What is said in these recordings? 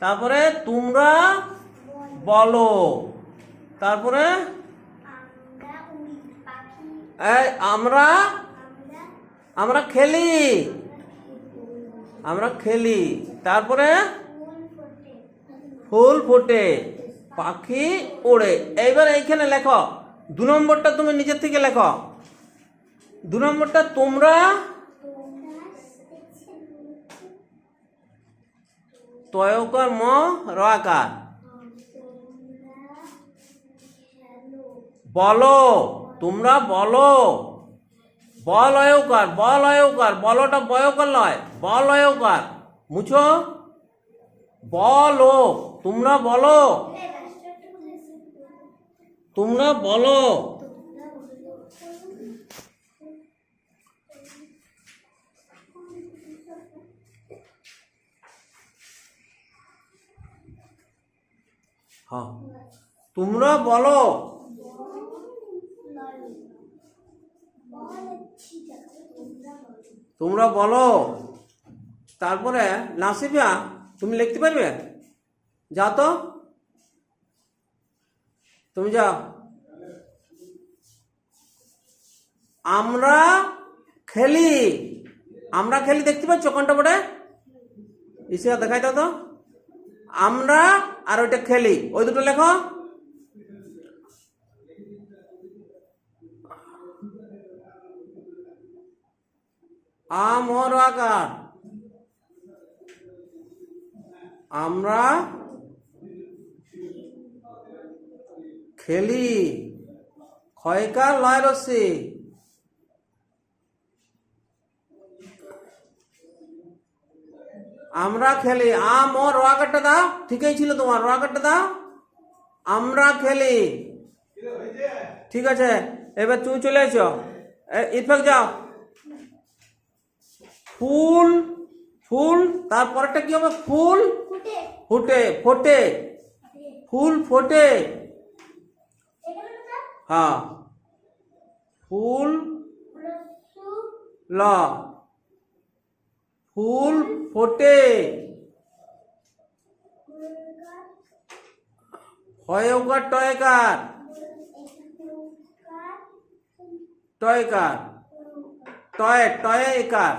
তারপরে তোমরা বলো। তারপরে? আমরা? আমরা খেলি। আমরা খেলি। তারপরে? ফুল ফোটে। পাখি ওড়ে। এইবার এইখানে লেখো। দু নম্বরটা তুমি নিজের থেকে লেখো। দু নম্বরটা তোমরা তয়কর ম রাকার বলো, তোমরা বলো। বল অয়কার বল অয়কার বলটা বয়কার লয় বল অয়কার মুছো। বলো, তোমরা বলো। তোমরা বলো। হ্যাঁ। তোমরা বলো। তোমরা বলো। তারপরে নাসিফা তুমি লিখতে পারবে? যাও তো। তুমি যাও আমরা খেলি। আমরা খেলি, দেখতে পাচ্ছ কোনটা বটে? ইসিয়া, দেখাই দাও তো। আমরা আর ওইটা খেলি। ওই দুটো লেখো। আমর আকার। আমরা খেলি। ক্ষয়কার লয় রশ্মি আমরা খেলি আম ও রোয়াকারটা দাও ঠিকই ছিল তোমার রোয়াকারটা দাও আমরা খেলি। ঠিক আছে এবার তুমি চলে এসো। ইফেক্ট যাও। ফুল ফুল তারপরেরটা কি হবে? ফুল? ফুটে। ফুটে ফোটে। ফুল ফোটে। হ্যাঁ। ফুল ল। ফুল ফোটে। হয়কার টয়কার টয়কার টয় টয়কার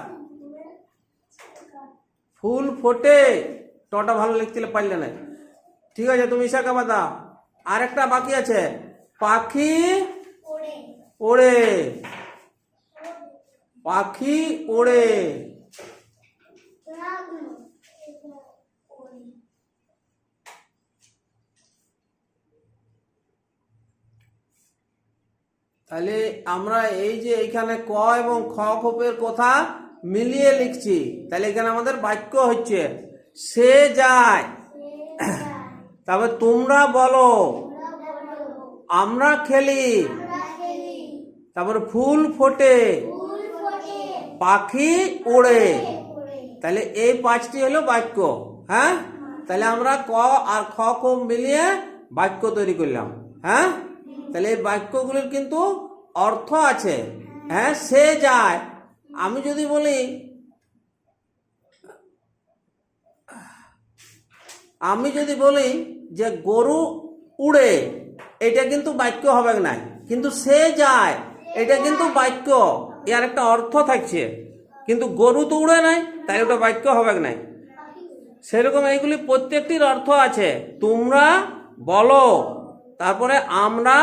ফুল ফোটে। টটা ভালো লিখতে পারলে না। ঠিক আছে, তুমি ইশাকা বাদা আরেকটা বাকি আছে। পাখি ওড়ে। পাখি ওড়ে। ওড়ে তাহলে আমরা এই যে এইখানে ক এবং খ খোপের কথা মিলিয়ে লিখছি, তাহলে এখানে আমাদের বাক্য হচ্ছে, সে যায়। তারপর তোমরা বলো, আমরা খেলি। তারপর ফুল ফোটে, পাখি ওড়ে। তাহলে এই পাঁচটি হলো বাক্য হ্যাঁ? তাহলে আমরা ক আর খ খ মিলিয়ে বাক্য তৈরি করলাম হ্যাঁ? তাহলে এই বাক্যগুলির কিন্তু অর্থ আছে হ্যাঁ? সে যায়। আমি যদি বলি, আমি যদি বলি যে গরু উড়ে, এটা কিন্তু বাক্য হবে না কিন্তু সে যায়, এটা কিন্তু বাক্য। এর একটা অর্থ থাকছে। কিন্তু গরু তো উড়ে নাই, তাই ওটা বাক্য হবে না সেরকম এইগুলি প্রত্যেকটির অর্থ আছে। তোমরা বলো, তারপরে আমরা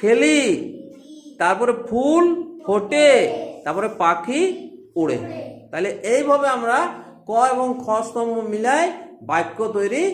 খেলি, তারপরে ফুল ফোটে, তারপরে পাখি উড়ে। তাহলে এইভাবে আমরা ক এবং খ স্তম্ভ মিলাই বাক্য তৈরি